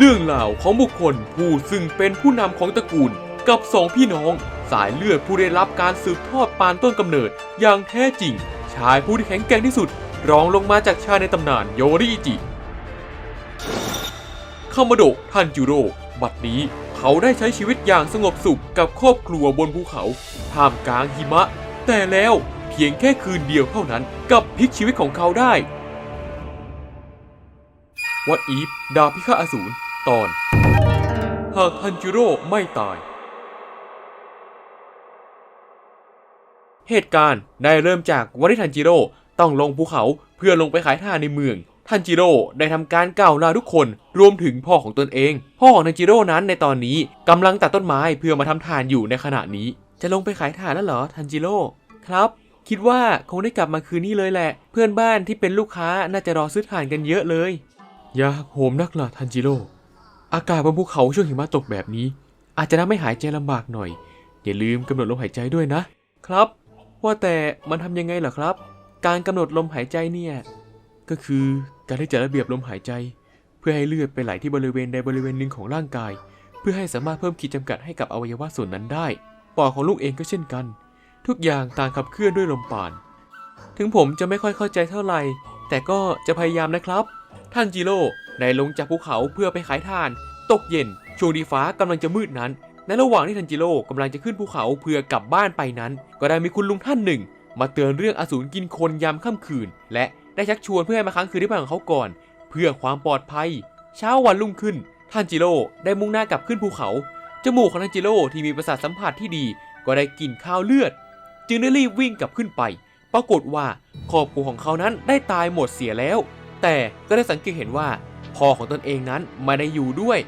เรื่องราวของบุคคลผู้ซึ่งเป็นผู้นำของตระกูลกับสองพี่น้อง สายเลือดผู้ได้รับการสืบทอดปานต้นกำเนิดอย่างแท้จริง ชายผู้ที่แข็งแกร่งที่สุด รองลงมาจากชายในตำนานโยริอิจิคามาโดะทันจิโร่บัดนี้เขาได้ใช้ชีวิตอย่างสงบสุขกับครอบครัวบนภูเขาท่ามกลางหิมะ แต่แล้วเพียงแค่คืนเดียวเท่านั้นกับพลิกชีวิตของเขาได้วัดอีฟดาพิฆาตอสูร ตอน หากทันจิโร่ไม่ตาย เหตุการณ์ได้เริ่มจากวันที่ทันจิโร่ต้องลงภูเขาเพื่อลงไปขายท่าในเมือง ทันจิโร่ได้ทำการกล่าวลาทุกคนรวมถึงพ่อของตนเอง พ่อของทันจิโร่นั้นในตอนนี้กำลังตัดต้นไม้เพื่อมาทำทานอยู่ในขณะนี้ จะลงไปขายถ่านแล้วเหรอทันจิโร่ครับคิดว่าคงได้กลับมาคืนนี้เลยแหละ เพื่อนบ้านที่เป็นลูกค้าน่าจะรอซื้อถ่านกันเยอะเลย อย่ากโหมนักล่ะทันจิโร่ อากาศบนภูเขาช่วงหิมะตกแบบนี้ อาจจะทำให้หายใจลำบากหน่อย อย่าลืมกำหนดลมหายใจด้วยนะ ครับ ว่าแต่มันทำยังไงเหรอครับ การกำหนดลมหายใจเนี่ย ก็คือการที่จะระเบียบลมหายใจ เพื่อให้เลือดไปไหลที่บริเวณใดบริเวณหนึ่งของร่างกาย เพื่อให้สามารถเพิ่มขีดจำกัดให้กับอวัยวะส่วนนั้นได้ปอดของลูกเองก็เช่นกัน ทุกอย่างต่างขับเคลื่อนด้วยลมปาณถึงผมจะไม่ค่อยเข้าใจเท่าไหร่ แต่ก็จะพยายามนะครับ ท่านจิโร่ ได้ลงจากภูเขาเพื่อไปขายถ่าน ตกเย็นช่วงที่ฟ้ากำลังจะมืดนั้น ในระหว่างที่ทันจิโร่กำลังจะขึ้นภูเขาเพื่อกลับบ้านไปนั้น ก็ได้มีคุณลุงท่านหนึ่ง มาเตือนเรื่องอสูรกินคนยามค่ำคืน และได้ชักชวนเพื่อให้มาค้างคืนที่บ้านของเขาก่อน เพื่อความปลอดภัย เช้าวันรุ่งขึ้นทันจิโร่ได้มุ่งหน้ากลับขึ้นภูเขาจมูกของทันจิโร่ที่มีประสาทสัมผัสที่ดี ก็ได้กลิ่นข้าวเลือด จึงได้รีบวิ่งกลับขึ้นไป ปรากฏว่าครอบครัวของเขานั้นได้ตายหมดเสียแล้ว แต่ก็ได้สังเกตเห็นว่าพ่อของตนเองนั้นไม่ได้อยู่ด้วย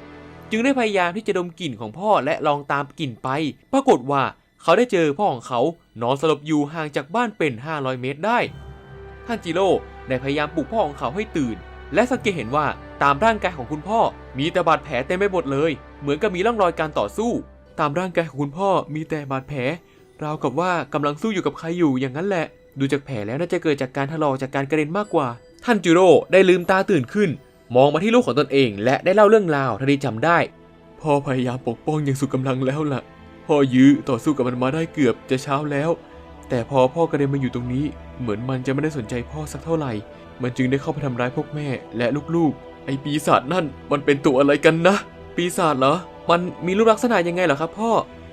จึงได้พยายามที่จะดมกลิ่นของพ่อและลองตามกลิ่นไป ปรากฏว่าเขาได้เจอพ่อของเขานอนสลบอยู่ห่างจากบ้านเป็น 500 เมตรได้ท่านจิโร่ได้พยายามปลุกพ่อของเขาให้ตื่น และสังเกตเห็นว่าตามร่างกายของคุณพ่อมีแต่บาดแผลเต็มไปหมดเลย เหมือนกับมีร่องรอยการต่อสู้ ตามร่างกายของคุณพ่อมีแต่บาดแผลราวกับว่ากำลังสู้อยู่กับใครอยู่อย่างนั้นแหละ ดูจากแผลแล้วน่าจะเกิดจากการถลอกจากการกระเด็นมากกว่า ท่านจิโร่ได้ลืมตาตื่นขึ้น มองมาที่ลูกของตนเอง และได้เล่าเรื่องราวที่ได้จำได้ พ่อพยายามปกป้องอย่างสุดกำลังแล้วล่ะ พ่อยื้อต่อสู้กับมันมาได้เกือบจะเช้าแล้ว แต่พอพ่อกระเด็นมาอยู่ตรงนี้ เหมือนมันจะไม่ได้สนใจพ่อสักเท่าไหร่ มันจึงได้เข้าไปทำร้ายพวกแม่และลูกๆ ไอ้ปีศาจนั่นมันเป็นตัวอะไรกันนะ ปีศาจเหรอ มันมีรูปลักษณะยังไงเหรอครับพ่อ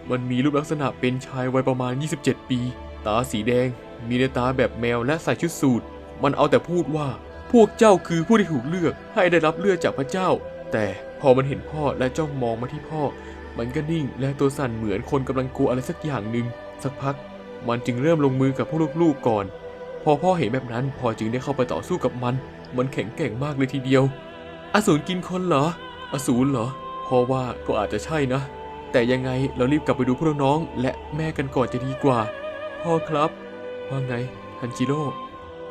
มันมีรูปลักษณะเป็นชายวัยประมาณ 27 ปี ตาสีแดง มีในตาแบบแมวและใส่ชุดสูท มันเอาแต่พูดว่าพวกเจ้าคือผู้ที่ถูกเลือกให้ได้รับเลือดจากพระเจ้า แต่พอมันเห็นพ่อและจ้องมองมาที่พ่อ มันก็นิ่งและตัวสั่นเหมือนคนกำลังกลัวอะไรสักอย่างหนึ่งสักพัก มันจึงเริ่มลงมือกับพวกลูกๆก่อน พอพ่อเห็นแบบนั้นพ่อจึงได้เข้าไปต่อสู้กับมัน มันแข็งแกร่งมากเลยทีเดียว อสูรกินคนเหรอ อสูรเหรอพ่อว่าก็อาจจะใช่นะ แต่ยังไงเรารีบกลับไปดูพวกน้องและแม่กันก่อนจะดีกว่า พ่อครับว่าไงทันจิโร่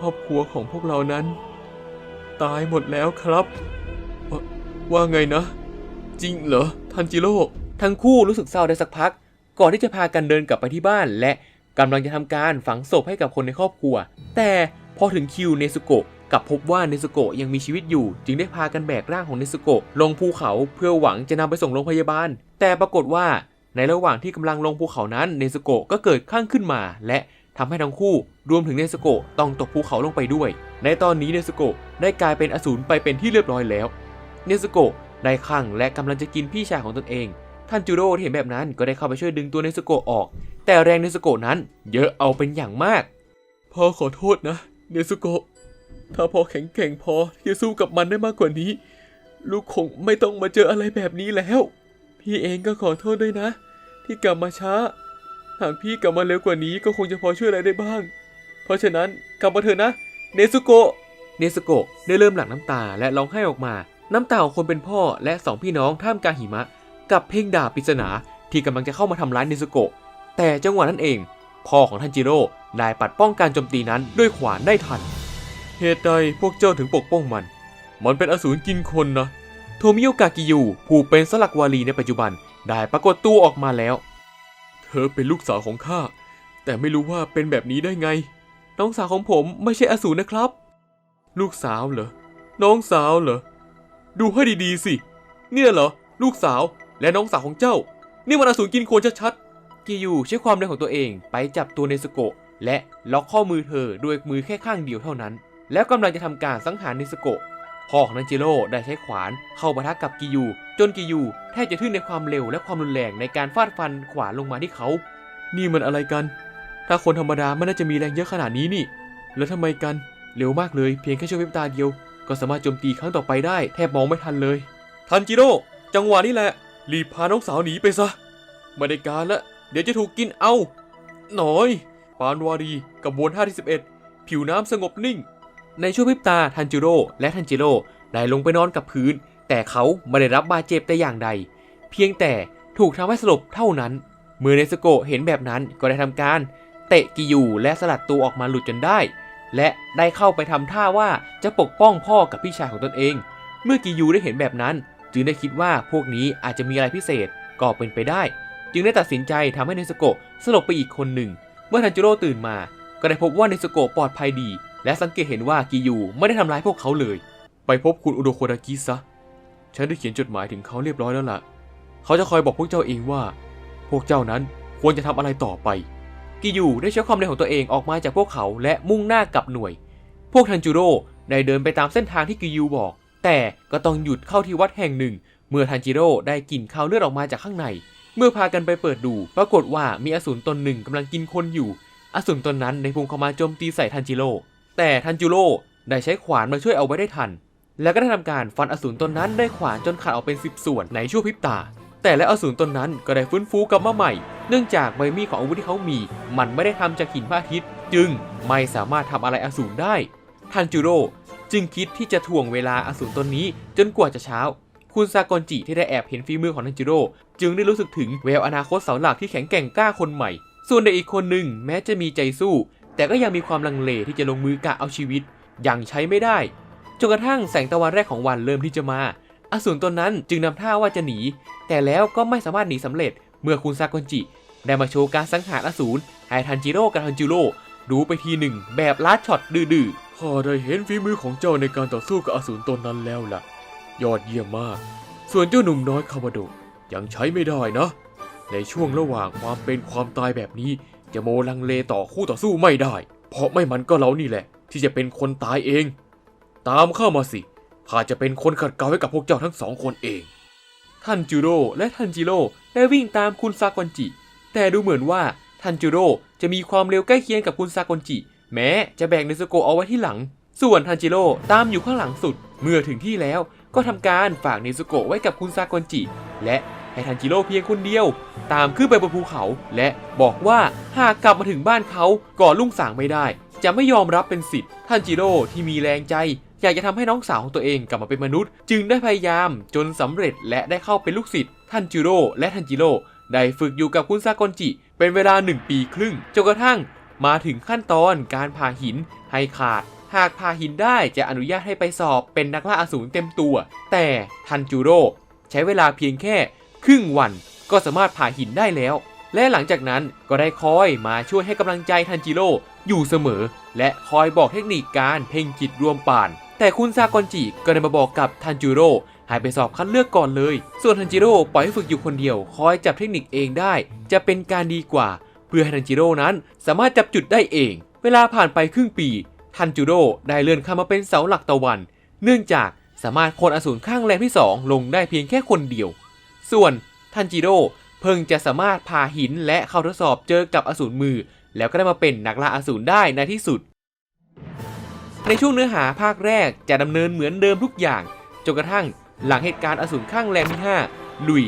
ครอบครัวของพวกเรานั้น ตายหมดแล้วครับวว่าไงนะ จริงเหรอทันจิโร่ทั้งคู่รู้สึกเศร้าได้สักพัก ก่อนที่จะพากันเดินกลับไปที่บ้านและกำลังจะทำการฝังศพให้กับคนในครอบครัว แต่พอถึงคิวเนซุโกะกลับพบว่าเนซุโกะยังมีชีวิตอยู่ จึงได้พากันแบกร่างของเนซุโกะลงภูเขาเพื่อหวังจะนำไปส่งโรงพยาบาล แต่ปรากฏว่าในระหว่างที่กำลังลงภูเขานั้นเนซุโกะก็เกิดข้างขึ้นมา และ ทำให้ทั้งคู่รวมถึงเนซุโกะต้องตกภูเขาลงไปด้วย ในตอนนี้เนซุโกะได้กลายเป็นอสูรไปเป็นที่เรียบร้อยแล้ว เนซุโกะได้คลั่งและกำลังจะกินพี่ชายของตนเอง ท่านจูโร่เห็นแบบนั้นก็ได้เข้าไปช่วยดึงตัวเนซุโกะออก แต่แรงเนซุโกะนั้นเยอะเอาเป็นอย่างมาก พ่อขอโทษนะ เนซุโกะ ถ้าพ่อแข็งแกร่งพอที่จะสู้กับมันได้มากกว่านี้ ลูกคงไม่ต้องมาเจออะไรแบบนี้แล้ว พี่เองก็ขอโทษด้วยนะ ที่กลับมาช้า หากพี่กลับมาเร็วกว่านี้ก็คงจะพอช่วยอะไรได้บ้าง เพราะฉะนั้นกลับมาเถอะนะ เนซุโกะ เนซุโกะได้เริ่มหลั่งน้ำตาและร้องไห้ออกมา น้ำตาของคนเป็นพ่อและสองพี่น้องท่ามกลางหิมะ กับเพลงด่าปริศนาที่กำลังจะเข้ามาทำร้ายเนซุโกะ แต่จังหวะนั้นเอง พ่อของทันจิโร่ได้ปัดป้องการโจมตีนั้นด้วยขวานได้ทัน เหตุใดพวกเจ้าถึงปกป้องมัน มันเป็นอสูรกินคนนะ โทมิโยกากิยูผู้เป็นสลักวาลีในปัจจุบันได้ปรากฏตัวออกมาแล้ว เธอเป็นลูกสาวของข้า แต่ไม่รู้ว่าเป็นแบบนี้ได้ไง น้องสาวของผมไม่ใช่อสูรนะครับ ลูกสาวเหรอ น้องสาวเหรอ ดูให้ดีๆสิ เนี่ยเหรอ ลูกสาวและน้องสาวของเจ้า นี่มันอสูรกินโคลนชัดๆ กิยูใช้ความเร็วของตัวเองไปจับตัวเนสโกะ และล็อกข้อมือเธอด้วยมือแค่ข้างเดียวเท่านั้น แล้วกำลังจะทำการสังหารเนสโกะ พ่อของนันจิโร่ได้ใช้ขวานเข้าปะทะกับกิยู จนกิยูแทบจะทึ่งในความเร็วและความรุนแรงในการฟาดฟันขวานลงมาที่เขา นี่มันอะไรกัน ถ้าคนธรรมดาไม่น่าจะมีแรงเยอะขนาดนี้นี่ แล้วทำไมกัน เร็วมากเลย เพียงแค่ช่วงพริบตาเดียว ก็สามารถโจมตีครั้งต่อไปได้แทบมองไม่ทันเลย ทันจิโร่ จังหวะนี้แหละ รีบพาน้องสาวหนีไปซะ ไม่ได้การละ เดี๋ยวจะถูกกินเอา หน่อย ปานวารีกระบวนท่าที่11 ผิวน้ำสงบนิ่ง ในช่วงพริบตาทันจิโร่และทันจิโร่ได้ลงไปนอนกับพื้น แต่เขาไม่ได้รับบาดเจ็บแต่อย่างใด เพียงแต่ถูกทำให้สลบเท่านั้น เมื่อเนสโกะเห็นแบบนั้นก็ได้ทำการ เตะกิยูและสลัดตัวออกมาหลุดจนได้ และได้เข้าไปทำท่าว่าจะปกป้องพ่อกับพี่ชายของตนเอง เมื่อกิยูได้เห็นแบบนั้น จึงได้คิดว่าพวกนี้อาจจะมีอะไรพิเศษก็เป็นไปได้ จึงได้ตัดสินใจทำให้เนสโกะสลบไปอีกคนหนึ่ง เมื่อทันจิโร่ตื่นมา ก็ได้พบว่าเนสโกะปลอดภัยดี และสังเกตเห็นว่ากิยูไม่ได้ทำร้ายพวกเขาเลย ไปพบคุณอุโดโคดากิซะ ฉันได้เขียนจดหมายถึงเขาเรียบร้อยแล้วล่ะ เขาจะคอยบอกพวกเจ้าเองว่า พวกเจ้านั้นควรจะทำอะไรต่อไป กิยูได้ใช้ความเร็วของตัวเองออกมาจากพวกเขาและมุ่งหน้ากลับหน่วย พวกทันจูโร่ได้เดินไปตามเส้นทางที่กิยูบอก แต่ก็ต้องหยุดเข้าที่วัดแห่งหนึ่ง เมื่อทันจิโร่ได้กลิ่นคาวเลือดออกมาจากข้างใน เมื่อพากันไปเปิดดู ปรากฏว่ามีอสูรตนหนึ่งกำลังกินคนอยู่ อสูรตนนั้นได้พุ่งเข้ามาโจมตีใส่ทันจิโร่ แต่ทันจิโร่ได้ใช้ขวานมาช่วยเอาไว้ได้ทัน แล้วก็ได้ทำการฟันอสูรตนนั้นได้ขวานจนขาดออกเป็นสิบส่วนในชั่วพริบตา แต่และอสูรตนนั้นก็ได้ฟื้นฟูกลับมาใหม่ เนื่องจากใบมีดของอาวุธที่เขามี มันไม่ได้ทำจากหินพระอาทิตย์ จึงไม่สามารถทำอะไรอสูรได้ ทันจูโร่จึงคิดที่จะถ่วงเวลาอสูรตนนี้จนกว่าจะเช้า คุณซากอนจิที่ได้แอบเห็นฝีมือของทันจิโร่จึงได้รู้สึกถึงแววอนาคตเสาหลักที่แข็งแกร่งกล้าคนใหม่ ส่วนเด็กอีกคนหนึ่งแม้จะมีใจสู้ แต่ก็ยังมีความลังเลที่จะลงมือกะเอาชีวิตอยังใช้ไม่ได้จนกระทั่งแสงตะวันแรกของวันเริ่มที่จะมา อสูรตนนั้นจึงนำท่าว่าจะหนี แต่แล้วก็ไม่สามารถหนีสำเร็จ เมื่อคุณซากอนจิ ได้มาโชว์การสังหารอสูรให้ทันจิโร่กับทันจิโร่ดูไปทีหนึ่ง แบบลัดช็อตดื้อๆข้าได้เห็นฝีมือของเจ้าในการต่อสู้กับอสูรตนนั้นแล้วล่ะ ยอดเยี่ยมมาก ส่วนเจ้าหนุ่มน้อยคามาโดยังใช้ไม่ได้นะ ในช่วงระหว่างความเป็นความตายแบบนี้ จะโมลังเลต่อคู่ต่อสู้ไม่ได้ เพราะไม่มันก็เรานี่แหละ ที่จะเป็นคนตายเอง ตามเข้ามาสิข้าจะเป็นคนขัดเกลาให้กับพวกเจ้าทั้งสองคนเองทันจูโร่และทันจิโร่ได้วิ่งตามคุณซากอนจิ แต่ดูเหมือนว่าทันจูโร่จะมีความเร็วใกล้เคียงกับคุณซากอนจิ แม้จะแบกเนสโกะเอาไว้ที่หลัง ส่วนทันจิโร่ตามอยู่ข้างหลังสุด เมื่อถึงที่แล้วก็ทำการฝากเนสโกะไว้กับคุณซากอนจิ และ ให้ทันจิโร่เพียงคนเดียว ตามขึ้นไปบนภูเขา และบอกว่าหากกลับมาถึงบ้านเขาก่อนลุ่งสางไม่ได้ จะไม่ยอมรับเป็นสิทธิ์ทันจิโร่ที่มีแรงใจ อยากจะทำให้น้องสาวของตัวเองกลับมาเป็นมนุษย์ จึงได้พยายามจนสำเร็จและได้เข้าเป็นลูกศิษย์ทันจิโร่และทันจิโร่ได้ฝึกอยู่กับคุณซากอนจิ เป็นเวลา 1 ปีครึ่งจนกระทั่ง มาถึงขั้นตอนการผ่าหินให้ขาด หากผ่าหินได้จะอนุญาตให้ไปสอบเป็นนักล่าอสูรเต็มตัว แต่ทันจิโร่ใช้เวลาเพียงแค่ ครึ่งวันก็สามารถผ่าหินได้แล้ว และหลังจากนั้นก็ได้คอยมาช่วยให้กำลังใจทันจิโร่อยู่เสมอ และคอยบอกเทคนิคการเพ่งจิตรวมป่าน แต่คุณซากอนจิก็ได้มาบอกกับทันจิโร่ให้ไปสอบคัดเลือกก่อนเลย ส่วนทันจิโร่ปล่อยให้ฝึกอยู่คนเดียว คอยจับเทคนิคเองได้ จะเป็นการดีกว่า เพื่อให้ทันจิโร่นั้นสามารถจับจุดได้เอง เวลาผ่านไปครึ่งปี ทันจิโร่ได้เลื่อนขั้นมาเป็นเสาหลักตะวัน เนื่องจากสามารถคนอสูรข้างแรงที่สองลงได้เพียงแค่คนเดียว ส่วนทันจิโร่เพิ่งจะสามารถพาหินและเข้าทดสอบเจอกับอสูรมือ แล้วก็ได้มาเป็นนักล่าอสูรได้ในที่สุด ในช่วงเนื้อหาภาคแรกจะดำเนินเหมือนเดิมทุกอย่างจนกระทั่งหลังเหตุการณ์อสูรข้างแรมที่5ลุย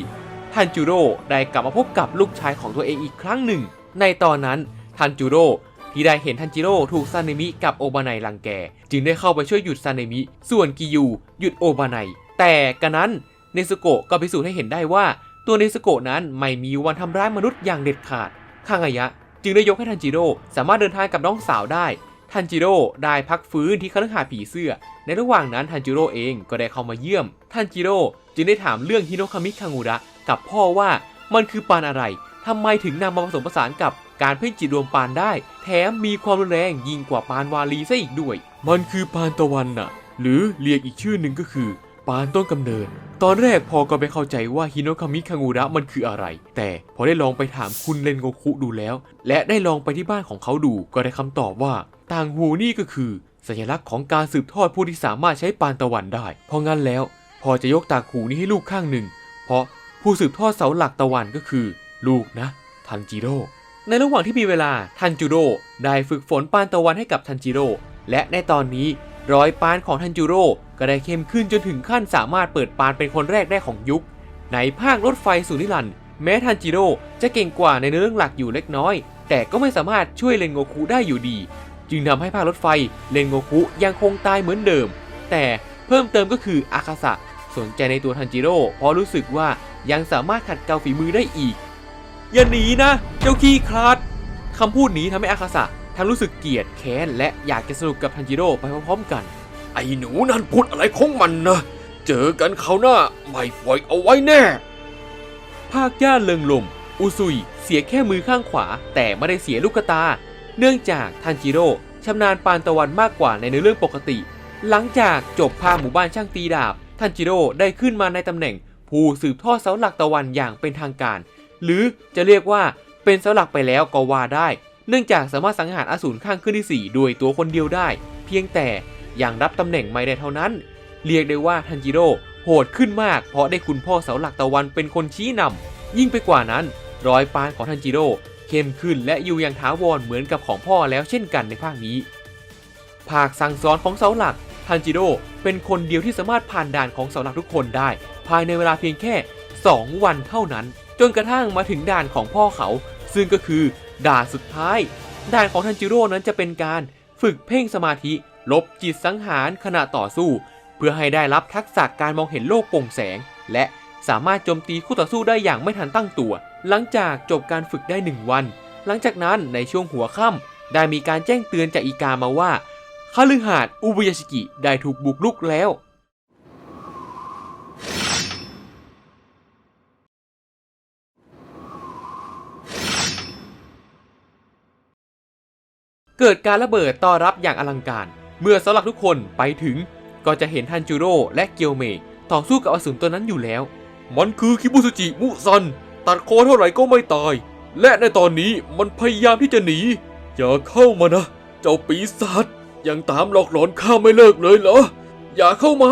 ทันจูโร่ได้กลับมาพบกับลูกชายของตัวเองอีกครั้งหนึ่ง ในตอนนั้นทันจูโร่ที่ได้เห็นทันจิโร่ถูกซาเนมิกับโอบานายรังแก จึงได้เข้าไปช่วยหยุดซาเนมิ ส่วนกิยูหยุดโอบานายแต่กันนั้น เนซุโกะก็พิสูจน์ให้เห็นได้ว่า ตัวเนซุโกะนั้นไม่มีวันทำร้ายมนุษย์อย่างเด็ดขาดคางายะ จึงได้ยกให้ทันจิโร่สามารถเดินทางกับน้องสาวได้ ทันจิโร่ได้พักฟื้นที่คฤหาสน์ผีเสื้อ ในระหว่างนั้นทันจิโร่เองก็ได้เข้ามาเยี่ยม ทันจิโร่จึงได้ถามเรื่องฮิโนคามิคังุระกับพ่อว่ามันคือปานอะไรทำไมถึงนำมาผสมผสานกับการเพ่งจิตรวมปานได้ แถมมีความรุนแรงยิ่งกว่าปานวาลีซะอีกด้วย มันคือปานตะวันน่ะ หรือเรียกอีกชื่อหนึ่งก็คือ ปานต้นกำเนิด ตอนแรกพอก็ไม่เข้าใจว่าฮิโนคามิคังูระมันคืออะไร แต่พอได้ลองไปถามคุณเรนโงคุดูแล้ว และได้ลองไปที่บ้านของเขาดูก็ได้คำตอบว่า ต่างหูนี่ก็คือ สัญลักษณ์ของการสืบทอดผู้ที่สามารถใช้ปานตะวันได้ เพราะงั้นแล้ว พอจะยกต่างหูนี้ให้ลูกข้างหนึ่ง เพราะผู้สืบทอดเสาหลักตะวันก็คือ ลูกนะ ทันจิโร่ในระหว่างที่มีเวลาทันจิโร่ได้ฝึกฝนปานตะวันให้กับทันจิโร่และในตอนนี้ รอยปานของทันจิโร่ก็ได้เข้มขึ้นจนถึงขั้นสามารถเปิดปานเป็นคนแรกได้ของยุค ในภาครถไฟสุนิรันแม้ทันจิโร่จะเก่งกว่าในเรื่องหลักอยู่เล็กน้อย แต่ก็ไม่สามารถช่วยเลนโงคุได้อยู่ดี จึงทำให้ภาครถไฟเลนโงคุยังคงตายเหมือนเดิม แต่เพิ่มเติมก็คืออาคาสะสนใจในตัวทันจิโร่เพราะรู้สึกว่ายังสามารถขัดเกลาฝีมือได้อีก อย่าหนีนะ เจ้าขี้คลาดคำพูดนี้ทำให้อาคาสะ ทั้งรู้สึกเกลียดแค้นและอยากจะสนุกกับทันจิโร่ไปพร้อมๆกัน ไอ้หนูนั่นพูดอะไรของมันนะเจอกันเขาหน้าไม่ปล่อยเอาไว้แน่ ภาคย่านเริงลมอุซุยเสียแค่มือข้างขวา แต่ไม่ได้เสียลูกตา เนื่องจากทันจิโร่ชำนาญปานตะวันมากกว่าในเนื้อเรื่องปกติ หลังจากจบภาคหมู่บ้านช่างตีดาบ ทันจิโร่ได้ขึ้นมาในตำแหน่ง ผู้สืบทอดเสาหลักตะวันอย่างเป็นทางการ หรือจะเรียกว่าเป็นเสาหลักไปแล้วก็ว่าได้ เนื่องจากสามารถสังหารอสูรข้างขึ้นที่4โดยตัวคนเดียวได้ เพียงแต่ยังรับตำแหน่งไม่ได้เท่านั้น เรียกได้ว่าทันจิโร่โหดขึ้นมากเพราะได้คุณพ่อเสาหลักตะวันเป็นคนชี้นำยิ่งไปกว่านั้นรอยปานของทันจิโร่เข้มขึ้นและอยู่อย่างถาวรเหมือนกับของพ่อแล้วเช่นกันในภาคนี้ ภาคสั่งสอนของเสาหลักทันจิโร่เป็นคนเดียวที่สามารถผ่านด่านของเสาหลักทุกคนได้ ภายในเวลาเพียงแค่ 2 วันเท่านั้น จนกระทั่งมาถึงด่านของพ่อเขา ซึ่งก็คือ ด่านสุดท้าย ด่านของทันจิโร่นั้นจะเป็นการฝึกเพ่งสมาธิ ลบจิตสังหารขณะต่อสู้ เพื่อให้ได้รับทักษะการมองเห็นโลกโปร่งแสง และสามารถโจมตีคู่ต่อสู้ได้อย่างไม่ทันตั้งตัว หลังจากจบการฝึกได้ 1 วัน หลังจากนั้นในช่วงหัวค่ำได้มีการแจ้งเตือนจากอีกามาว่าคฤหาสน์อุบยาชิกิได้ถูกบุกรุกแล้ว เกิดการระเบิดต้อนรับอย่างอลังการ เมื่อเสาหลักทุกคนไปถึง ก็จะเห็นทันจูโร่และเกียวเมย์ต่อสู้กับอสูรตัวนั้นอยู่แล้ว มันคือคิบุสจิมุซัน ตัดคอเท่าไหร่ก็ไม่ตาย และในตอนนี้มันพยายามที่จะหนี อย่าเข้ามานะ เจ้าปีศาจยังตามหลอกหลอนข้าไม่เลิกเลยเหรอ อย่าเข้ามา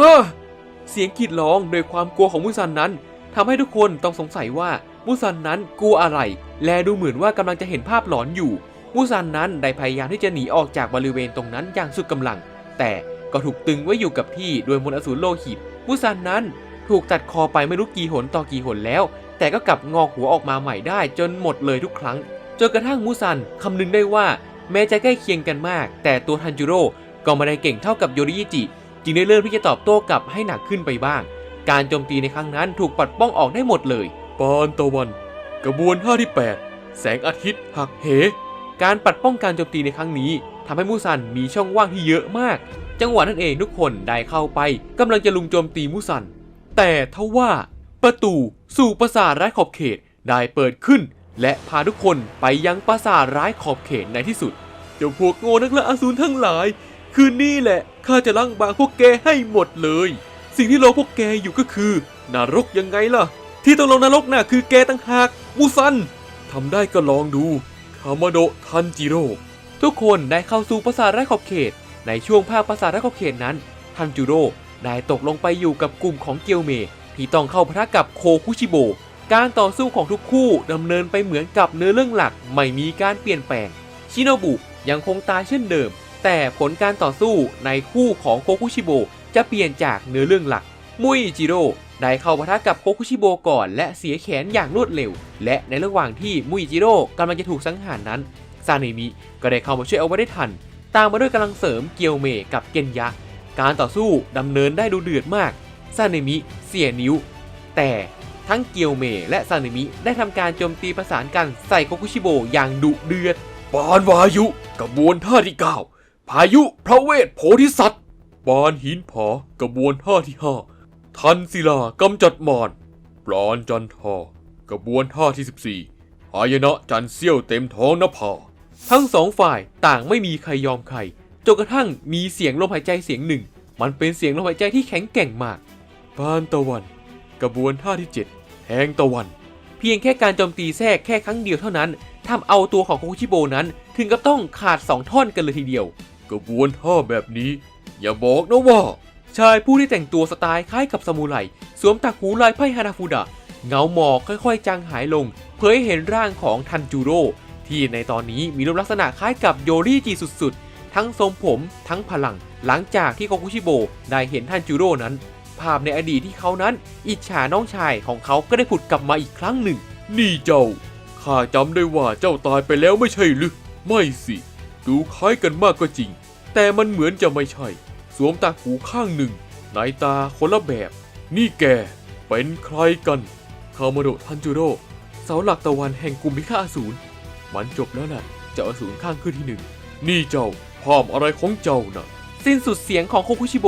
เสียงกรีดร้องโดยความกลัวของมุซันนั้นทำให้ทุกคนต้องสงสัยว่ามุซันนั้นกลัวอะไร และดูเหมือนว่ากำลังจะเห็นภาพหลอนอยู่ มุซันนั้นได้พยายามที่จะหนีออกจากบริเวณตรงนั้นอย่างสุดกำลัง แต่ก็ถูกตึงไว้อยู่กับที่โดยมนต์อสูรโลหิตมุซันนั้นถูกตัดคอไปไม่รู้กี่หนต่อกี่หนแล้ว แต่ก็กลับงอกหัวออกมาใหม่ได้จนหมดเลยทุกครั้ง จนกระทั่งมุซันคำนึงได้ว่าแม้จะใกล้เคียงกันมาก แต่ตัวทันจิโร่ก็ไม่ได้เก่งเท่ากับโยริยิจิ จึงได้เริ่มที่จะตอบโต้กลับให้หนักขึ้นไปบ้าง การโจมตีในครั้งนั้นถูกปัดป้องออกได้หมดเลยปานตะวัน กระบวนท่าที่ 8 แสงอาทิตย์หักเห การปัดป้องการโจมตีในครั้งนี้ทำให้มูซันมีช่องว่างที่เยอะมาก จังหวะนั้นเองทุกคนได้เข้าไปกำลังจะลุมโจมตีมูซัน แต่ทว่าประตูสู่ปราสาทร้ายขอบเขตได้เปิดขึ้น และพาทุกคนไปยังปราสาทร้ายขอบเขตในที่สุด เจ้าพวกโง่นักละอสูรทั้งหลาย คืนนี้แหละข้าจะล้างบางพวกแกให้หมดเลย สิ่งที่รอพวกแกอยู่ก็คือนรกยังไงล่ะ ที่ต้องลงนรกน่ะคือแกตั้งหากมูซันทำได้ก็ลองดูามาโดะทันจิโร่ทุกคนได้เข้าสู่ปราสาทไร้ขอบเขต ในช่วงภาคปราสาทไร้ขอบเขตนั้น ทันจูโร่ได้ตกลงไปอยู่กับกลุ่มของเกียวเมที่ต้องเข้าพะทะกับโคคุชิโบ การต่อสู้ของทุกคู่ดำเนินไปเหมือนกับเนื้อเรื่องหลักไม่มีการเปลี่ยนแปลง ชิโนบุยังคงตายเช่นเดิม แต่ผลการต่อสู้ในคู่ของโคคุชิโบจะเปลี่ยนจากเนื้อเรื่องหลัก มุยจิโร่ ได้เข้าปะทะกับโคคุชิโบก่อนและเสียแขนอย่างรวดเร็ว และในระหว่างที่มุยจิโร่กำลังจะถูกสังหารนั้น ซาเนมิก็ได้เข้ามาช่วยเอาไว้ได้ทัน ตามมาด้วยกำลังเสริมเกียวเมกับเกนยะ การต่อสู้ดำเนินได้ดูเดือดมาก ซาเนมิเสียนิ้ว แต่ทั้งเกียวเมและซาเนมิได้ทำการโจมตีประสานกันใส่โคคุชิโบอย่างดุเดือดปานวายุกระบวนท่าที่9พายุพระเวทโพธิสัตว์ปานหินผากระบวนท่าที่5 ทันศิลากำจัดมารปราณจันทากระบวนท่าที่ 14หายนะจันเซี่ยวเต็มท้องนภาทั้งสองฝ่ายต่างไม่มีใครยอมใครจนกระทั่งมีเสียงลมหายใจเสียงหนึ่ง มันเป็นเสียงลมหายใจที่แข็งแกร่งมากปานตะวัน กระบวนท่าที่7แหงตะวัน เพียงแค่การโจมตีแทรกแค่ครั้งเดียวเท่านั้นทำเอาตัวของโคชิโบนั้น ถึงกับต้องขาด 2 ท่อนกันเลยทีเดียว กระบวนท่าแบบนี้ อย่าบอกนะว่า ชายผู้ที่แต่งตัวสไตล์คล้ายกับซามูไรสวมตักหูลายไพ่ฮานาฟูดะ เงาหมอกค่อยๆ จางหายลง เผยให้เห็นร่างของทันจูโร่ที่ในตอนนี้มีรูปลักษณะคล้ายกับโยริจีสุดๆ ทั้งทรงผมทั้งพลัง หลังจากที่โคคุชิโบได้เห็นทันจูโร่นั้น ภาพในอดีตที่เขานั้น อิจฉาน้องชายของเขาก็ได้ผุดกลับมาอีกครั้งหนึ่ง นี่เจ้าข้าจำได้ว่าเจ้าตายไปแล้วไม่ใช่หรือไม่สิ ดูคล้ายกันมากก็จริง แต่มันเหมือนจะไม่ใช่ สวมตาหูข้างหนึ่งในตาคนละแบบ นี่แกเป็นใครกันคามาโดะทันจูโร่เสาหลักตะวันแห่งกลุ่มพิฆาตอสูรมันจบแล้วนะเจ้าอสูรข้างขึ้นที่หนึ่งนี่เจ้าพร้อมอะไรของเจ้านะสิ้นสุดเสียงของโคคุชิโบ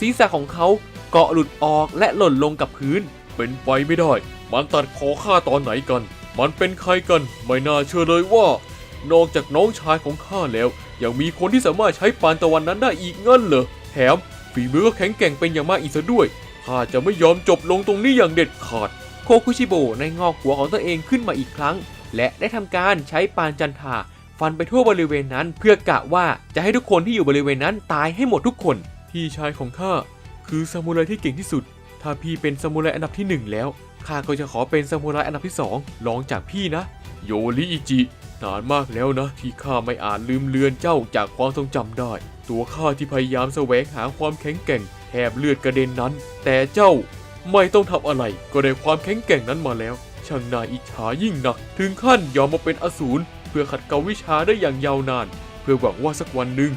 ศีรษะของเขาเกาะหลุดออกและหล่นลงกับพื้น เป็นไปไม่ได้ มันตัดคอข้าตอนไหนกัน มันเป็นใครกัน ไม่น่าเชื่อเลยว่า นอกจากน้องชายของข้าแล้ว ยังมีคนที่สามารถใช้ปานตะวันนั้นได้อีกงั้นเหรอ แถมฝีมือก็แข็งแกร่งเป็นอย่างมากอีกซะด้วย ข้าจะไม่ยอมจบลงตรงนี้อย่างเด็ดขาด โคคุชิโบในงอกหัวของตัวเองขึ้นมาอีกครั้ง และได้ทำการใช้ปานจันทาฟันไปทั่วบริเวณนั้น เพื่อกะว่าจะให้ทุกคนที่อยู่บริเวณนั้นตายให้หมดทุกคน พี่ชายของข้าคือซามูไรที่เก่งที่สุด ถ้าพี่เป็นซามูไรอันดับที่หนึ่งแล้ว ข้าก็จะขอเป็นซามูไรอันดับที่สองรองจากพี่นะ โยริอิจิ นานมากแล้วนะ ที่ข้าไม่อาจลืมเลือนเจ้าจากความทรงจำได้ ตัวข้าที่พยายามแสวงหาความแข็งแกร่งแถบเลือดกระเด็นนั้น แต่เจ้าไม่ต้องทำอะไรก็ได้ความแข็งแกร่งนั้นมาแล้ว ช่างน่าอิจฉายิ่งนัก ถึงขั้นยอมมาเป็นอสูรเพื่อขัดเกลาวิชาได้อย่างยาวนาน เพื่อหวังว่าสักวันหนึ่ง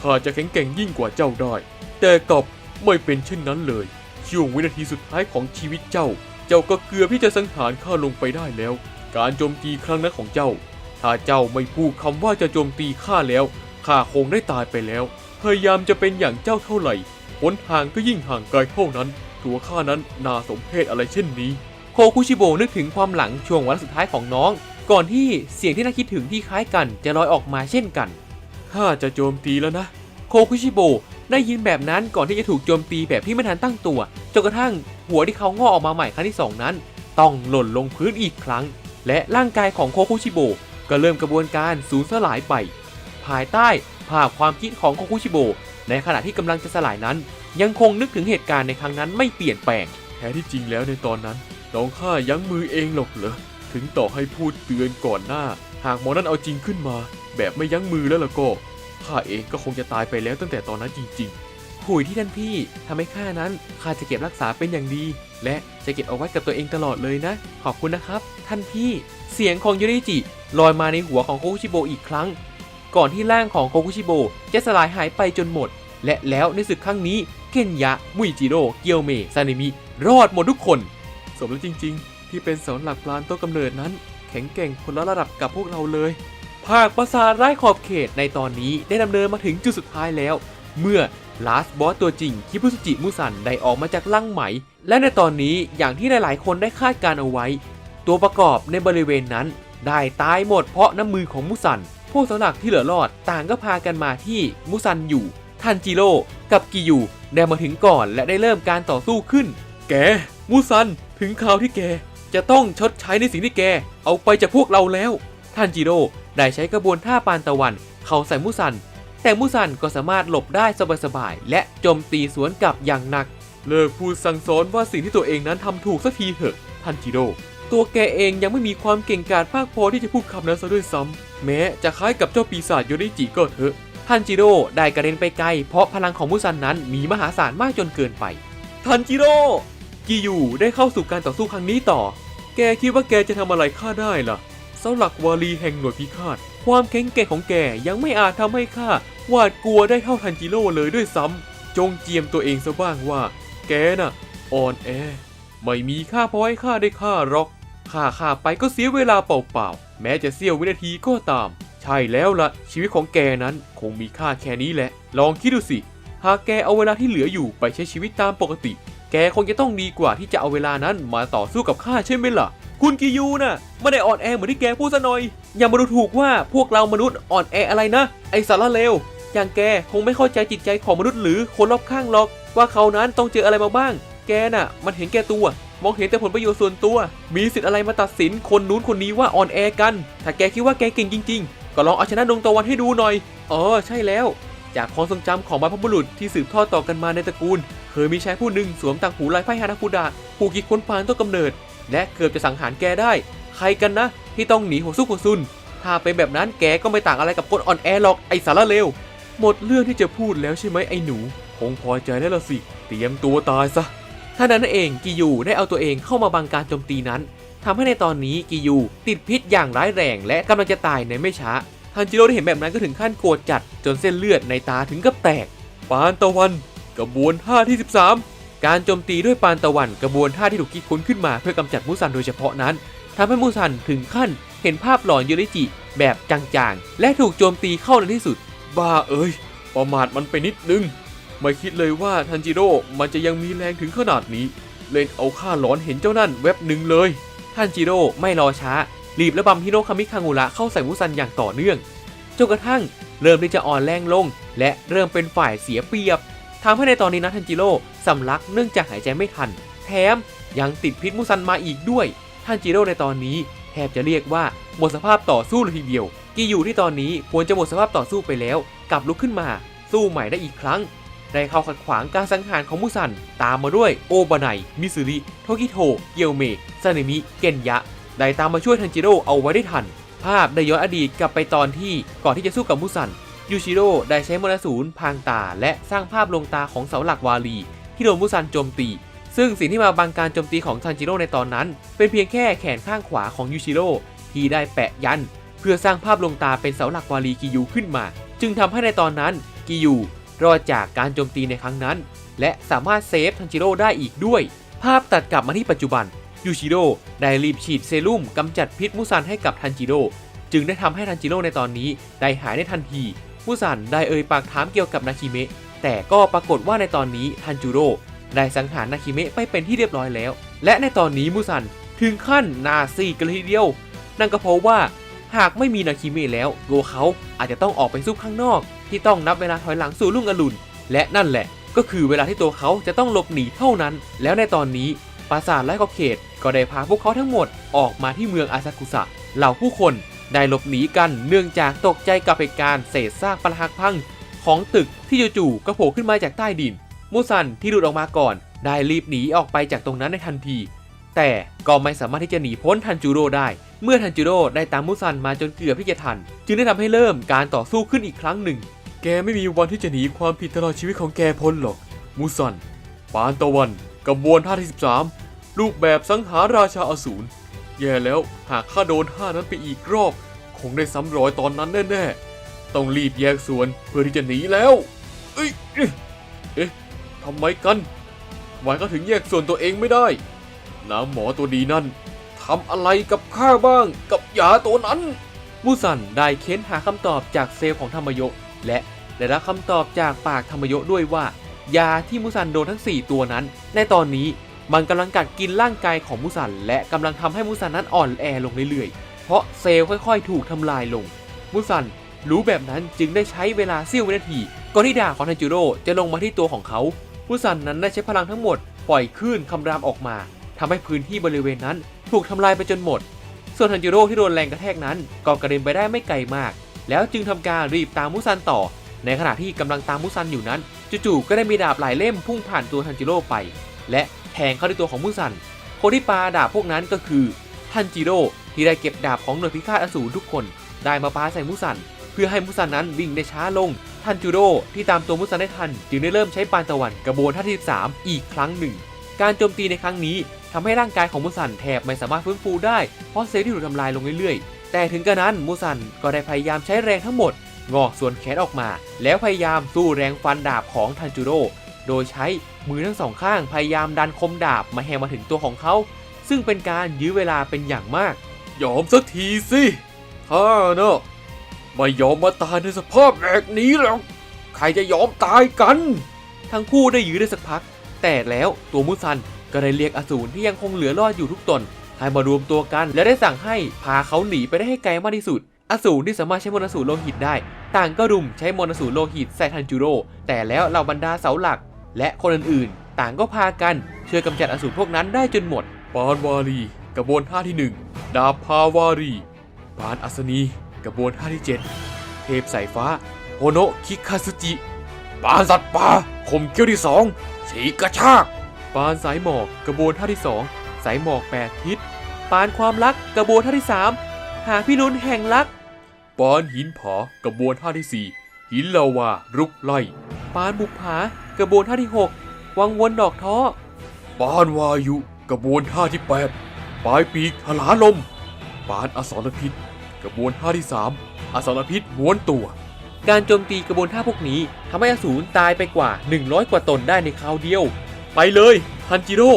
ข้าจะแข็งแกร่งยิ่งกว่าเจ้าได้ แต่กลับไม่เป็นเช่นนั้นเลย ช่วงวินาทีสุดท้ายของชีวิตเจ้า เจ้าก็เกือบที่จะสังหารข้าลงไปได้แล้ว การโจมตีครั้งนั้นของเจ้า ถ้าเจ้าไม่พูดคำว่าจะโจมตีข้าแล้วข้าคงได้ตายไปแล้ว พยายามจะเป็นอย่างเจ้าเท่าไหร่หนทางก็ยิ่งห่างไกลเท่านั้น ตัวข้านั้นนาสมเพชอะไรเช่นนี้ โคคุชิโบนึกถึงความหลังช่วงวันสุดท้ายของน้อง ก่อนที่เสียงที่น่าคิดถึงที่คล้ายกันจะลอยออกมาเช่นกันข้าจะโจมตีแล้วนะ โคคุชิโบได้ยินแบบนั้นก่อนที่จะถูกโจมตีแบบที่ไม่ทันตั้งตัวจนกระทั่งหัวที่เขางอออกมาใหม่ครั้งที่สองนั้น ต้องหล่นลงพื้นอีกครั้ง และร่างกายของโคคุชิโบก็เริ่มกระบวนการสูญสลายไป ภายใต้ ภาพความคิดของโคคุชิโบในขณะที่กำลังจะสลายนั้น ยังคงนึกถึงเหตุการณ์ในครั้งนั้นไม่เปลี่ยนแปลงแท้ที่จริงแล้วในตอนนั้นน้องข้ายั้งมือเองหรอกเหรอถึงต่อให้พูดเตือนก่อนหน้า หากหมอนั่นเอาจริงขึ้นมา แบบไม่ยั้งมือแล้วล่ะก็ข้าเองก็คงจะตายไปแล้วตั้งแต่ตอนนั้นจริงหุยที่ท่านพี่ทำให้ข้านั้นข้าจะเก็บรักษาเป็นอย่างดี และจะเก็บเอาไว้กับตัวเองตลอดเลยนะ ขอบคุณนะครับ ท่านพี่ เสียงของยูริจิลอยมาในหัวของโคคุชิโบอีกครั้ง ก่อนที่ร่างของโคคุชิโบจะสลายหายไปจนหมด และแล้วในศึกครั้งนี้เคนยะ มุยจิโร่ เกียวเมะซานิมิ รอดหมดทุกคน สมแล้วจริง ๆ ที่เป็นเสาหลักปลานต้นกำเนิดนั้น แข็งแกร่งคนละระดับกับพวกเราเลย ภาคประสาทไร้ขอบเขตในตอนนี้ได้ดำเนินมาถึงจุดสุดท้ายแล้ว เมื่อลาสบอสตัวจริงคิบุสุจิมุสันได้ออกมาจากลังไหม และในตอนนี้อย่างที่หลายๆ คนได้คาดการเอาไว้ ตัวประกอบในบริเวณนั้นได้ตายหมดเพราะน้ำมือของมุสัน พวกเสาหลักที่เหลือรอดต่างก็พากันมาที่มุสันอยู่ทันจิโร่กับกิยูได้มาถึงก่อนและได้เริ่มการต่อสู้ขึ้น แกมูซันถึงคราวที่แก จะต้องชดใช้ในสิ่งที่แก เอาไปจากพวกเราแล้วทันจิโร่ได้ใช้กระบวนท่าปานตะวัน เข้าใส่มุสัน แต่มุสันก็สามารถหลบได้สบายๆและโจมตีสวนกลับอย่างหนัก เลิกพูดสั่งสอนว่าสิ่งที่ตัวเองนั้นทำถูกสักทีเถอะทันจิโร่ ตัวแกเองยังไม่มีความเก่งกาจมากพอที่จะพูดคำนั้นซะด้วยซ้ำแม้จะคล้ายกับเจ้าปีศาจโยริจิก็เถอะทันจิโร่ได้กระเด็นไปไกลเพราะพลังของมุสันนั้นมีมหาศาลมากจนเกินไปทันจิโร่กิยูได้เข้าสู่การต่อสู้ครั้งนี้ต่อ แกคิดว่าแกจะทำอะไรข้าได้ล่ะเสาหลักวาลีแห่งหน่วยพิฆาต ความแข็งแกร่งของแกยังไม่อาจทำให้ข้าหวาดกลัวได้เท่าทันจิโร่เลยด้วยซ้ำจงเจียมตัวเองซะบ้างว่า แกน่ะอ่อนแอ ไม่มีค่าพอให้ข้าได้ฆ่าหรอกข้าฆ่าไปก็เสียเวลาเปล่าๆ แม้จะเสี้ยววินาทีก็ตาม ใช่แล้วละชีวิตของแกนั้นคงมีค่าแค่นี้แหละ ลองคิดดูสิ หากแกเอาเวลาที่เหลืออยู่ไปใช้ชีวิตตามปกติ แกคงจะต้องดีกว่าที่จะเอาเวลานั้นมาต่อสู้กับข้าใช่ไหมล่ะ คุณกิยูน่ะไม่ได้อ่อนแอเหมือนที่แกพูดซะหน่อย อย่ามาดูถูกว่าพวกเรามนุษย์อ่อนแออะไรนะ ไอสารเลวอย่างแกคงไม่เข้าใจจิตใจของมนุษย์หรือคนรอบข้างหรอก ว่าเขานั้นต้องเจออะไรมาบ้าง แกน่ะ มันเห็นแก่ตัว มองเห็นแต่ผลประโยชน์ส่วนตัว มีสิทธิ์อะไรมาตัดสินคนนู้นคนนี้ว่าอ่อนแอกัน ถ้าแกคิดว่าแกเก่งจริง ๆ ก็ลองเอาชนะดวงตะวันให้ดูหน่อยอ๋อใช่แล้ว จากความทรงจำของบรรพบุรุษที่สืบทอดต่อกันมาในตระกูล เคยมีชายผู้หนึ่งสวมต่างหูลายไพ่ฮานาคุดะผูกกิดค้นพานต้นกำเนิด และเกือบจะสังหารแกได้ ใครกันนะ ที่ต้องหนีหัวซุกหัวซุน ถ้าเป็นแบบนั้นแกก็ไม่ต่างอะไรกับคนอ่อนแอหรอกไอสารเลวหมดเรื่องที่จะพูดแล้วใช่ไหมไอ้หนู คงพอใจแล้วละสิ เตรียมตัวตายซะ ท่านั้นเองกิยูได้เอาตัวเองเข้ามาบังการโจมตีนั้นทำให้ในตอนนี้กิยูติดพิษอย่างร้ายแรงและกำลังจะตายในไม่ช้าทันจิโร่ได้เห็นแบบนั้นก็ถึงขั้นโกรธจัดจนเส้นเลือดในตาถึงกับแตก ปานตะวันกระบวนท่าที่ 13 การโจมตีด้วยปานตะวันกระบวนท่าที่ถูกคิดค้นขึ้นมาเพื่อกำจัดมุซันโดยเฉพาะนั้นทำให้มุซันถึงขั้นเห็นภาพหลอนยูริจิแบบจางๆ และถูกโจมตีเข้าในที่สุด บ้าเอ้ย ประมาทมันไปนิดนึง ไม่คิดเลยว่าทันจิโร่มันจะยังมีแรงถึงขนาดนี้ เล่นเอาข้าหลอนเห็นเจ้านั่นแวบหนึ่งเลยท่านจิโร่ไม่รอช้ารีบระบำฮิโนคามิคังุระเข้าใส่มุซันอย่างต่อเนื่องจนกระทั่งเริ่มที่จะอ่อนแรงลง และเริ่มเป็นฝ่ายเสียเปรียบทำให้ในตอนนี้นะทันจิโร่สำลักเนื่องจากหายใจไม่ทัน แถมยังติดพิษมุซันมาอีกด้วยทันจิโร่ในตอนนี้แทบจะเรียกว่าหมดสภาพต่อสู้เลยทีเดียว กีอยู่ที่ตอนนี้ควรจะหมดสภาพต่อสู้ไปแล้วกลับลุกขึ้นมา สู้ใหม่ได้อีกครั้ง ได้เข้าขัดขวางการสังหารของมุซัน ตามมาด้วยโอบาไนมิซุริโทกิโทเกียวเมะซาเนมิเกนยะ ได้ตามมาช่วยทันจิโร่เอาไว้ได้ทัน ภาพได้ย้อนอดีตกลับไปตอนที่ก่อนที่จะสู้กับมุซันยูชิโร่ได้ใช้มรสูรพางตา และสร้างภาพลงตาของเสาหลักวาลี ที่โดนมุซันโจมตี ซึ่งสิ่งที่มาบังการโจมตีของทันจิโร่ในตอนนั้น เป็นเพียงแค่แขนข้างขวาของยูชิโร่ที่ได้แปะยัน เพื่อสร้างภาพลงตาเป็นเสาหลักวาลีกิยูขึ้นมา จึงทำให้ในตอนนั้นกิยู รอดจากการโจมตีในครั้งนั้น และสามารถเซฟทันจิโร่ได้อีกด้วย ภาพตัดกลับมาที่ปัจจุบันยูชิโร่ได้รีบฉีดเซรุ่มกำจัดพิษมุซันให้กับทันจิโร่จึงได้ทำให้ทันจิโร่ในตอนนี้ได้หายในทันทีมุซันได้เอ่ยปากถามเกี่ยวกับนาคิเมะแต่ก็ปรากฏว่าในตอนนี้ทันจิโร่ได้สังหารนาคิเมะไปเป็นที่เรียบร้อยแล้ว และในตอนนี้มุซันถึงขั้นนาซีกันเลยทีเดียว นั่นก็เพราะว่า หากไม่มีนาคิเมะแล้วตัวเขาอาจจะต้องออกไปสู้ข้างนอก ที่ต้องนับเวลาถอยหลังสู่ลุ่งอรุณและนั่นแหละ ก็คือเวลาที่ตัวเขาจะต้องหลบหนีเท่านั้น แล้วในตอนนี้ปราสาทไร้ขอบเขตก็ได้พาพวกเขาทั้งหมดออกมาที่เมืองอาซากุสะเหล่าผู้คนได้หลบหนีกันเนื่องจากตกใจกับเหตุการณ์เศษซากปรักหักพัง ของตึกที่จู่ๆก็โผล่ขึ้นมาจากใต้ดิน มูซันที่หลุดออกมาก่อน ได้รีบหนีออกไปจากตรงนั้นในทันที แต่ก็ไม่สามารถที่จะหนีพ้นทันจูโร่ได้ เมื่อทันจูโร่ได้ตามมุซันมาจนเกือบที่จะทัน จึงได้ทำให้เริ่มการต่อสู้ขึ้นอีกครั้งหนึ่ง แกไม่มีวันที่จะหนีความผิดตลอดชีวิตของแกพ้นหรอกมูซัน ปานตะวันกระบวนท่าที่ 13 รูปแบบสังหารราชาอสูร แย่แล้วหากข้าโดนท่านั้นไปอีกรอบ คงได้ซ้ำรอยตอนนั้นแน่ๆ ต้องรีบแยกส่วนเพื่อที่จะหนีแล้ว เอ้ยเอ๊ะเอ๊ะทำไมกันทำไมก็ถึงแยกส่วนตัวเองไม่ได้ น้ำหมอตัวดีนั่น ทำอะไรกับข้าบ้างกับยาตัวนั้น มูซันได้เค้นหาคำตอบจากเซลล์ของธรรมโยและได้รับคำตอบจากปากธรรมโยด้วยว่า ยาที่มูซันโดนทั้ง 4 ตัวนั้น ในตอนนี้มันกำลังกัดกินร่างกายของมูซัน และกำลังทำให้มูซันนั้นอ่อนแอลงเรื่อยๆ เพราะเซลล์ค่อยๆ ถูกทำลายลง มูซันรู้แบบนั้นจึงได้ใช้เวลาเสี้ยววินาทีก่อนที่ดาบของทันจิโร่จะลงมาที่ตัวของเขา มูซันนั้นได้ใช้พลังทั้งหมดปล่อยคลื่นคำรามออกมา ทำให้พื้นที่บริเวณนั้นถูกทำลายไปจนหมด ส่วนทันจิโร่ที่โดนแรงกระแทกนั้น ก็กระเด็นไปได้ไม่ไกลมาก แล้วจึงทำการรีบตามมุซันต่อ ในขณะที่กำลังตามมุซันอยู่นั้น จู่ๆก็ได้มีดาบหลายเล่มพุ่งผ่านตัวทันจิโร่ไป และแทงเข้าที่ตัวของมุซัน คนที่ปาดาบพวกนั้นก็คือทันจิโร่ที่ได้เก็บดาบของหน่วยพิฆาตอสูรทุกคน ได้มาปาใส่มุซัน เพื่อให้มุซันนั้นวิ่งได้ช้าลงทันจิโร่ที่ตามตัวมุซันได้ทัน จึงได้เริ่มใช้ปานตะวันกระบวนท่าที่ 13 อีกครั้งหนึ่ง การโจมตีในครั้งนี้ ทำให้ร่างกายของมุซันแทบไม่สามารถฟื้นฟูได้เพราะเซลล์ที่ถูกทำลายลงเรื่อยๆ แต่ถึงกระนั้นมุซันก็ได้พยายามใช้แรงทั้งหมด งอกส่วนแขนออกมา แล้วพยายามสู้แรงฟันดาบของทันจูโร่โดยใช้มือทั้งสองข้างพยายามดันคมดาบมาแหงมาถึงตัวของเขา ซึ่งเป็นการยื้อเวลาเป็นอย่างมากยอมสักทีสิข้าเนอะไม่ยอมมาตายในสภาพแบบนี้หรอกใครจะยอมตายกัน ทั้งคู่ได้ยื้อได้สักพัก แต่แล้วตัวมุซัน ก็ได้เรียกอสูรที่ยังคงเหลือรอดอยู่ทุกตน ให้มารวมตัวกัน และได้สั่งให้พาเขาหนีไปได้ให้ไกลมากที่สุด อสูรที่สามารถใช้มนต์อสูรโลหิตได้ ต่างก็รุมใช้มนต์อสูรโลหิตใส่ทันจูโร่แต่แล้วเหล่าบรรดาเสาหลัก และคนอื่นๆ ต่างก็พากันช่วยกำจัดอสูรพวกนั้นได้จนหมดปานวารีกระบวนท่าที่หนึ่งดาบพาวารีปานอัศนีกระบวนท่าที่เจ็ดเทพสายฟ้าโฮโนะคิคาซุจิปานสัตว์ป่าคมเขี้ยวที่สองฉีกกระชาก ปานสายหมอกกระบวนท่าที่สองสายหมอกแปดทิศ ปานความรักกระบวนท่าที่สามหาพี่นุนแห่งรัก ปานหินผากระบวนท่าที่สี่หินลาวารุกไล่ปานบุกผากระบวนท่าที่หกวังวนดอกท้อ ปานวายุกระบวนท่าที่แปดปลายปีกหลาลม ปานอสรพิษกระบวนท่าที่สามอสรพิษม้วนตัวการโจมตีกระบวนท่าพวกนี้ทำให้อสูรตายไปกว่า 100 กว่าตนได้ในคราวเดียว ไปเลยทันจิโร่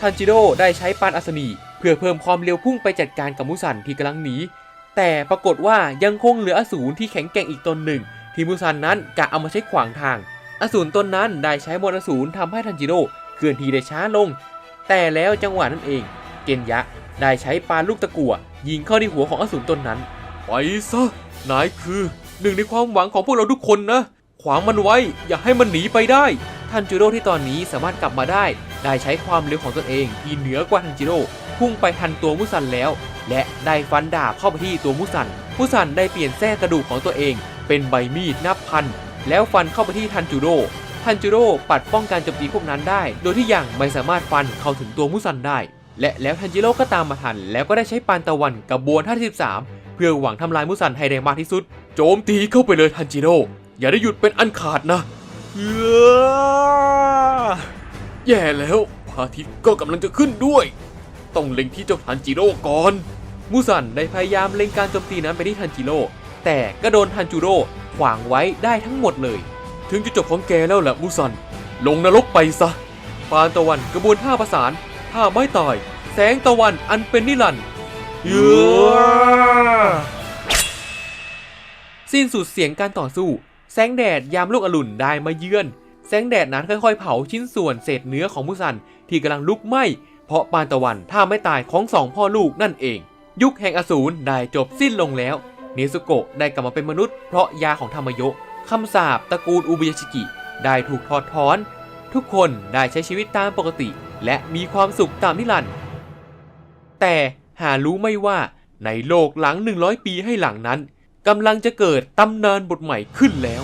ทันจิโร่ได้ใช้ปานอัศนี เพื่อเพิ่มความเร็วพุ่งไปจัดการกับมุสันที่กำลังหนีแต่ปรากฏว่ายังคงเหลืออสูรที่แข็งแกร่งอีกตนหนึ่ง ที่มุสันนั้นกะเอามาใช้ขวางทาง อสูรตนนั้นได้ใช้มนต์อสูรทำให้ทันจิโร่เคลื่อนที่ได้ช้าลง แต่แล้วจังหวะนั้นเอง เกนยะได้ใช้ปานลูกตะกั่วยิงเข้าที่หัวของอสูรตนนั้น ไปซะนายคือหนึ่งในความหวังของพวกเราทุกคนนะ ขวางมันไว้ อย่าให้มันหนีไปได้ทันจิโร่ที่ตอนนี้สามารถกลับมาได้ ได้ใช้ความเร็วของตนเองที่เหนือกว่าทันจิโร่พุ่งไปทันตัวมุสันแล้ว และได้ฟันดาบเข้าไปที่ตัวมุสันมุสันได้เปลี่ยนแส้กระดูกของตัวเอง เป็นใบมีดนับพัน แล้วฟันเข้าไปที่ทันจิโร่ทันจิโร่ปัดป้องกันโจมตีพวกนั้นได้ โดยที่ยังไม่สามารถฟันเข้าถึงตัวมุสันได้ และแล้วทันจิโร่ก็ตามมาทัน แล้วก็ได้ใช้ปานตะวันกับบวนท่าที่13 เพื่อหวังทำลายมุสันให้ได้มากที่สุด โจมตีเข้าไปเลยทันจิโร่ อย่าได้หยุดเป็นอันขาดนะเอ้อแย่แล้วพระอาทิตย์ก็กำลังจะขึ้นด้วย ต้องเล็งที่เจ้าทันจิโร่ก่อน มูซันได้พยายามเล็งการโจมตีนั้นไปที่ทันจิโร่แต่ก็โดนทันจูโร่ขวางไว้ได้ทั้งหมดเลย ถึงจะจบของแกแล้วแหละมูซัน ลงนรกไปซะปานตะวันกระบวนท่าประสานท่าไม้ตาย แสงตะวันอันเป็นนิรันดร์เย้อสิ้นสุดเสียงการต่อสู้ แสงแดดยามลูกอรุณได้มาเยือน แสงแดดนั้นค่อยๆ เผาชิ้นส่วนเศษเนื้อของมูซันที่กำลังลุกไหม้ เพราะปานตะวันท่าไม่ตายของสองพ่อลูกนั่นเอง ยุคแห่งอสูรได้จบสิ้นลงแล้ว เนซุโกะได้กลับมาเป็นมนุษย์เพราะยาของธรรมโยะคำสาปตระกูลอุบยชิกิ ได้ถูกถอดถอน ทุกคนได้ใช้ชีวิตตามปกติ และมีความสุขตามนิรันดร์แต่หารู้ไม่ว่าในโลกหลัง 100 ปีให้หลังนั้น กำลังจะเกิดตำนานบทใหม่ขึ้นแล้ว